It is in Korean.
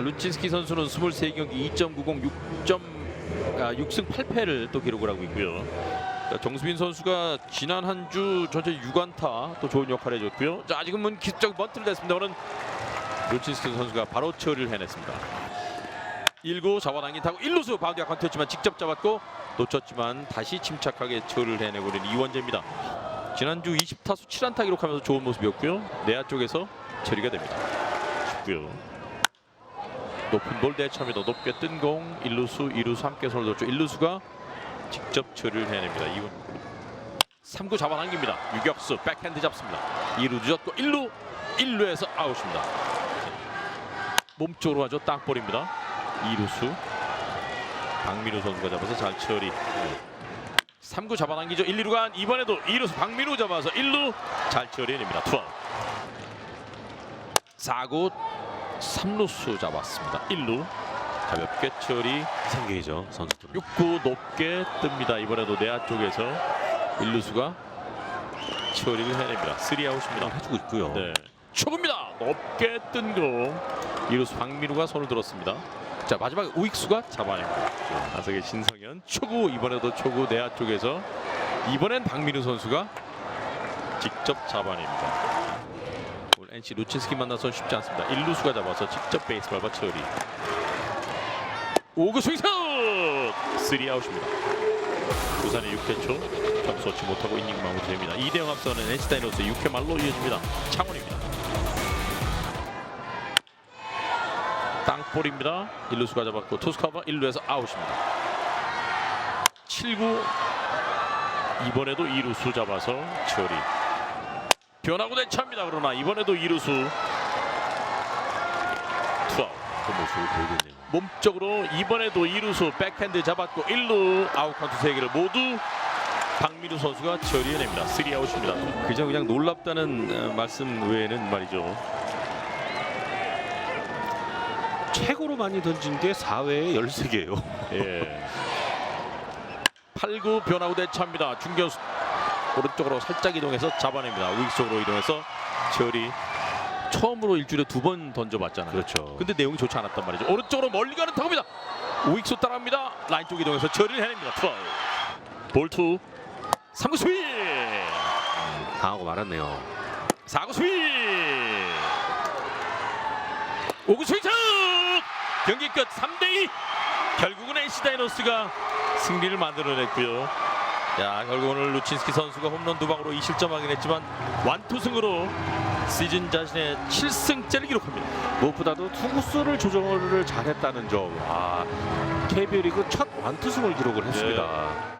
루친스키 선수는 23경기 2.90 6점 아, 6승 8패를 또 기록을 하고 있고요. 자, 정수빈 선수가 지난 한 주 전체 6안타 또 좋은 역할을 해줬고요. 자, 지금은 기습적 번트를 냈습니다. 오늘 루친스키 선수가 바로 처리를 해냈습니다. 1구 잡아당긴 타고 1루수 바운드가 컨트였지만 직접 잡았고 놓쳤지만 다시 침착하게 처리를 해내고 있는 이원재입니다. 지난주 20타수 7안타 기록하면서 좋은 모습이었고요. 내야 쪽에서 처리가 됩니다. 쉽고요. 높은 볼 대참에도 높게 뜬공 1루수 2루수 함께 손을 뒀죠. 1루수가 직접 처리를 해냅니다. 이원 3구 잡아당깁니다. 유격수 백핸드 잡습니다. 2루 늦었고 1루 1루에서 아웃입니다. 몸쪽으로 가죠. 땅볼입니다. 2루수 박민우 선수가 잡아서 잘 처리. 3구 잡아당기죠. 1, 2루간 이번에도 2루수 박민우 잡아서 1루 잘 처리해냅니다. 투아웃. 4구 3루수 잡았습니다. 1루 가볍게 처리. 생계이죠 선수들은. 6구 높게 뜹니다. 이번에도 내야 쪽에서 1루수가 처리를 해냅니다. 3아웃입니다. 해주고 있고요. 네. 초구입니다. 높게 뜬 공. 이루수 박민우가 손을 들었습니다. 자 마지막 우익수가 잡아냅니다. 나석의 신성현 초구 이번에도 초구 내야 쪽에서 이번엔 박민우 선수가 직접 잡아냅니다. NC 루친스키 만나서 쉽지 않습니다. 1루수가 잡아서 직접 베이스 밟아 처리. 5구 스윙스 3아웃입니다. 부산의 6회 초 점수 얻지 못하고 이닝 마무리됩니다. 2대0 앞서는 NC 다이노스 6회 말로 이어집니다. 창원입니다. 땅볼입니다. 1루수가 잡았고 커버 1루에서 아웃입니다. 7구 이번에도 2루수 잡아서 처리. 변하고 대차입니다. 그러나 이번에도 2루수 투아웃. 그 모습을 보이겠네요. 몸쪽으로 이번에도 2루수 백핸드 잡았고 1루 아웃 카운트 3개를 모두 박민우 선수가 처리해냅니다. 3아웃입니다. 그저 그냥 놀랍다는 어, 말씀 외에는 말이죠. 최고로 많이 던진 게 4회에 13개예요. 예. 8구 변화구 대차입니다. 중견수 오른쪽으로 살짝 이동해서 잡아냅니다. 우익 쪽으로 이동해서 처리. 처음으로 일주일에 두 번 던져봤잖아요. 그렇죠. 근데 내용이 좋지 않았단 말이죠. 오른쪽으로 멀리 가는 타구입니다. 우익수 따라갑니다. 라인 쪽 이동해서 처리를 해냅니다. 투아웃. 볼투 3구 스윙 당하고 말았네요. 4구 스윙 5구 스윙 경기 끝 3대2 결국은 NC 다이노스가 승리를 만들어냈고요. 야 결국 오늘 루친스키 선수가 홈런 두 방으로 2실점 하긴 했지만 완투승으로 시즌 자신의 7승째를 기록합니다. 무엇보다도 투구수를 조정을 잘했다는 점. 아, KBO 리그 첫 완투승을 기록을 했습니다.